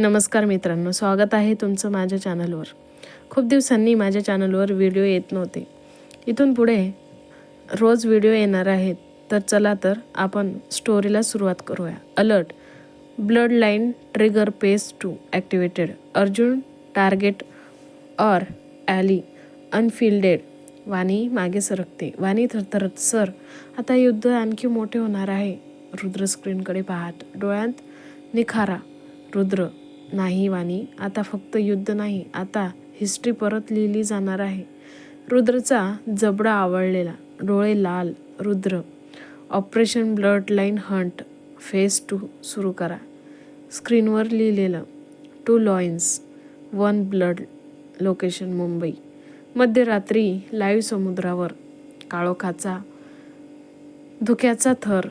नमस्कार मित्रांनो स्वागत आहे तुमचं माझ्या चॅनलवर. खूप दिवसांनी माझ्या चॅनलवर व्हिडिओ येत नव्हते. इथून पुढे रोज व्हिडिओ येणार आहेत तर चला तर आपण स्टोरीला सुरुवात करूया. Alert blood line trigger phase two activated Arjun target or ally unfielded. Vani मागे सरकते. वाणी थरथरत सर आता युद्ध आणखी मोठे होणार आहे. रुद्र स्क्रीनकडे पाहत डोळ्यात निखारा रुद्र नाही वाणी आता फक्त युद्ध नाही आता हिस्ट्री परत लिहिली जाणार आहे. रुद्रचा जबडा आवळलेला डोळे लाल Rudra. Operation blood line hunt phase two सुरू करा. स्क्रीनवर लिहिलेलं two lions one blood location Mumbai. मध्यरात्री लाईव्ह समुद्रावर काळोखाचा धुक्याचा थर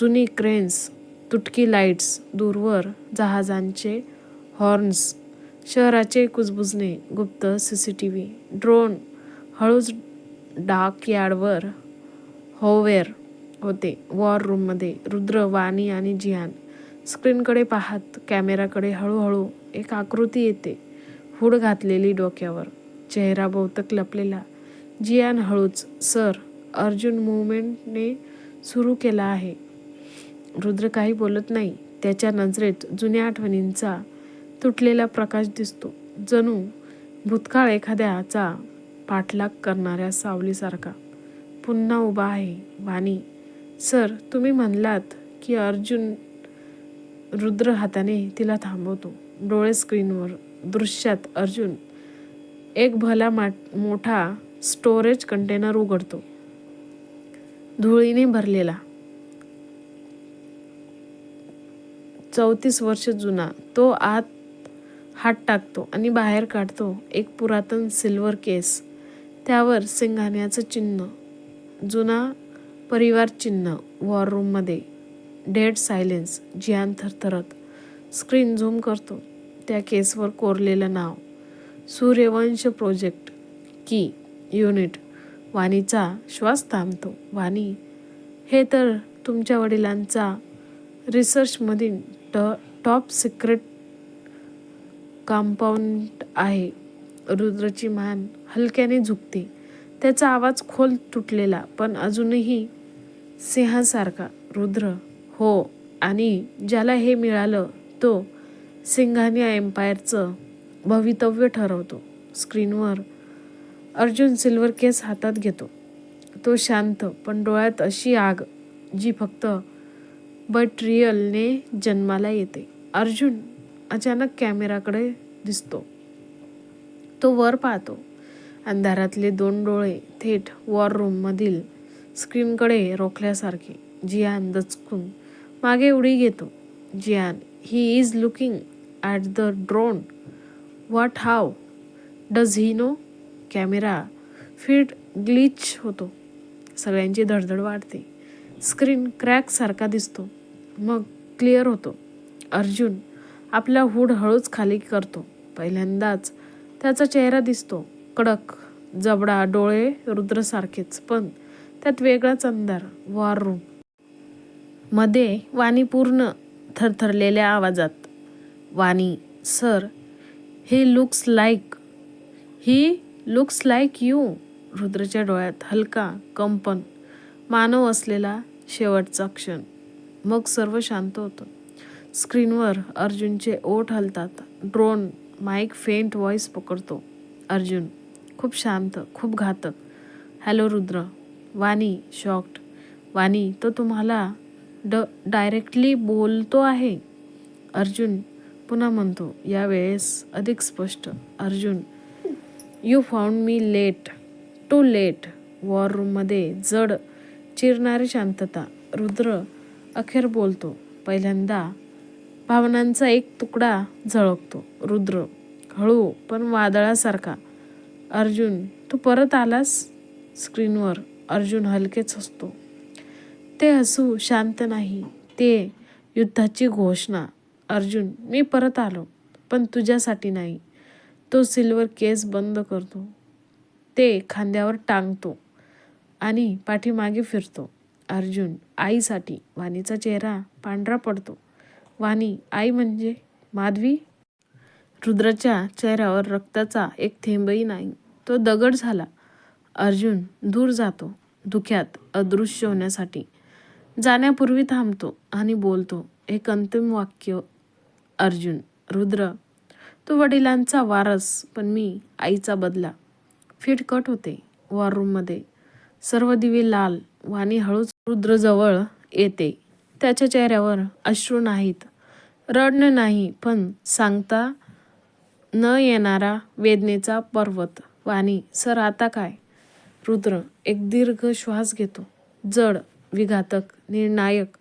जुनी क्रेन्स तुटकी लाईट्स दूरवर जहाजांचे हॉर्न्स शहराचे कुजबुजणे गुप्त C C T V drone हळूच डाक यार्डवर होवेर होते. वॉर रूममध्ये रुद्र वाणी आणि जिहान. स्क्रीनकडे पाहत कॅमेराकडे हळूहळू एक आकृती येते. हुड घातलेली डोक्यावर. चेहरा बहुतक लपलेला. जियान हळूच सर अर्जुन मुवमेंटने सुरू केला आहे. रुद्र काही बोलत नाही. त्याच्या नजरेत जुन्या आठवणींचा तुटलेला प्रकाश दिसतो. जणू भूतकाळ एखाद्याचा पाठलाग करणाऱ्या सावलीसारखा. पुन्हा उभा आहे वाणी सर तुम्ही म्हणलात की अर्जुन रुद्र हाताने तिला थांबवतो. डोळे स्क्रीनवर दृश्यात अर्जुन एक भला मा मोठा स्टोरेज कंटेनर उघडतो. धुळीने भरलेला. चौतीस वर्ष जुना. तो आत हात टाकतो आणि बाहेर काढतो एक पुरातन सिल्वर केस. त्यावर सिंघान्याचं चिन्ह जुना परिवार चिन्ह वॉर रूममध्ये डेड सायलेन्स जियान थरथरत. स्क्रीन झूम करतो. त्या केसवर कोरलेलं नाव. सूर्यवंश प्रोजेक्ट की युनिट वाणीचा श्वास थांबतो. वाणी हे तर तुमच्या वडिलांचा रिसर्चमधील ट टॉप सिक्रेट कंपाऊंड आहे. रुद्रची मान हलक्याने झुकते. त्याचा आवाज खोल तुटलेला पण अजूनही सिंहासारखा. रुद्र हो आणि ज्याला हे मिळालं तो सिंघानिया एम्पायरचं भवितव्य ठरवतो. स्क्रीनवर अर्जुन सिल्वर केस हातात घेतो. तो शांत पण डोळ्यात अशी आग जी फक्त बट रियलने जन्माला येते. अर्जुन अचानक कॅमेराकडे दिसतो. तो वर पाहतो. अंधारातले दोन डोळे थेट वॉर रूममधील स्क्रीनकडे रोखल्यासारखे. जियान दचकून मागे उडी घेतो. Jiyan he is looking at the drone what how does he know camera feed glitch होतो. सगळ्यांची धडधड वाढते. स्क्रीन क्रॅकसारखा दिसतो. मग क्लिअर होतो. अर्जुन आपला हूड हळूच खाली करतो. पहिल्यांदाच त्याचा चेहरा दिसतो. कडक जबडा डोळे रुद्रसारखेच पण त्यात वेगळाच अंधार वॉर रूममध्ये वाणी पूर्ण थरथरलेल्या आवाजात. Vani sir he looks like he looks like you रुद्रच्या डोळ्यात हलका कंपन मानव असलेला शेवटचा क्षण. मग सर्व शांत होतं. स्क्रीनवर अर्जुनचे ओठ हलतात. ड्रोन माईक फेंट व्हॉइस पकडतो. अर्जुन खूप शांत खूप घातक. हॅलो रुद्र. वाणी शॉक्ड. वाणी तो तुम्हाला ड डायरेक्टली बोलतो आहे? अर्जुन पुन्हा म्हणतो यावेळेस अधिक स्पष्ट. Arjun you found me late too late war रूममध्ये जड चिरणारी शांतता. रुद्र अखेर बोलतो पहिल्यांदा भावनांचा एक तुकडा झळकतो. रुद्र हळू पण वादळासारखा. अर्जुन तू परत आलास? स्क्रीनवर अर्जुन हलकेच हसतो. ते हसू शांत नाही. ते युद्धाची घोषणा. अर्जुन मी परत आलो पण तुझ्यासाठी नाही. तो सिल्वर केस बंद करतो. ते खांद्यावर टांगतो आणि पाठीमागे फिरतो. अर्जुन आईसाठी वाणीचा चेहरा पांढरा पडतो. वाणी आई म्हणजे माधवी? रुद्राच्या चेहऱ्यावर रक्ताचा एक थेंबही नाही. तो दगड झाला. अर्जुन दूर जातो धुक्यात अदृश्य होण्यासाठी. जाण्यापूर्वी थांबतो आणि बोलतो एक अंतिम वाक्य अर्जुन रुद्र. तो वडिलांचा वारस पण मी आईचा बदला. फिट कट होते वॉर रूममध्ये सर्व दिवे लाल वाणी हळूच रुद्रजवळ येते. त्याच्या चेहऱ्यावर अश्रू नाहीत. रडणं नाही पण सांगता न येणारा वेदनेचा पर्वत. वाणी सर आता काय? रुद्र एक दीर्घ श्वास घेतो. जड विघातक निर्णायक.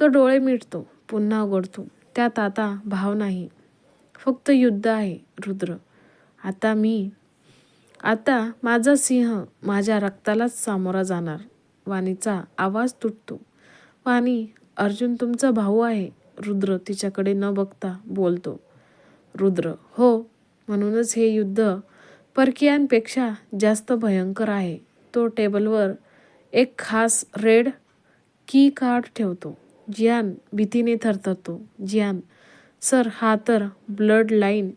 तो डोळे मिटतो पुन्हा उघडतो त्यात आता भाव नाही. फक्त युद्ध आहे रुद्र. आता मी आता माझा सिंह माझ्या रक्तालाच सामोरा जाणार. वाणीचा आवाज तुटतो. वाणी अर्जुन तुमचा भाऊ आहे. रुद्र तिच्याकडे न बघता बोलतो. रुद्र हो म्हणूनच हे युद्ध परकीयांपेक्षा जास्त भयंकर आहे. तो टेबलवर एक खास रेड की कार्ड ठेवतो. जियान भीतीने थरथरतो. जियान सर हा तर ब्लड लाईन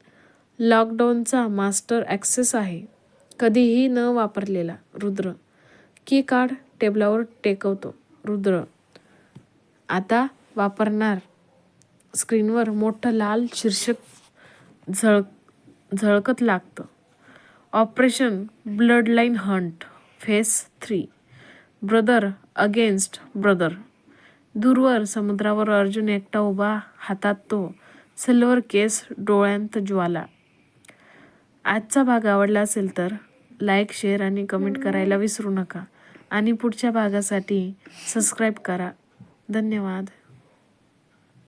लॉकडाऊनचा मास्टर ॲक्सेस आहे. कधीही न वापरलेला. रुद्र की कार्ड? टेबलावर टेकवतो. रुद्र आता वापरणार. स्क्रीनवर मोठं लाल शीर्षक झळ झळकत लागतं. Operation blood line hunt phase three brother against brother. दूरवर समुद्रावर अर्जुन एकटा उभा हातात तो सिल्वर केस डोळ्यांत ज्वाला. आजचा भाग आवडला असेल तर लाईक शेअर आणि कमेंट करायला विसरू नका. आणि पुढच्या भागासाठी सबस्क्राईब करा. धन्यवाद.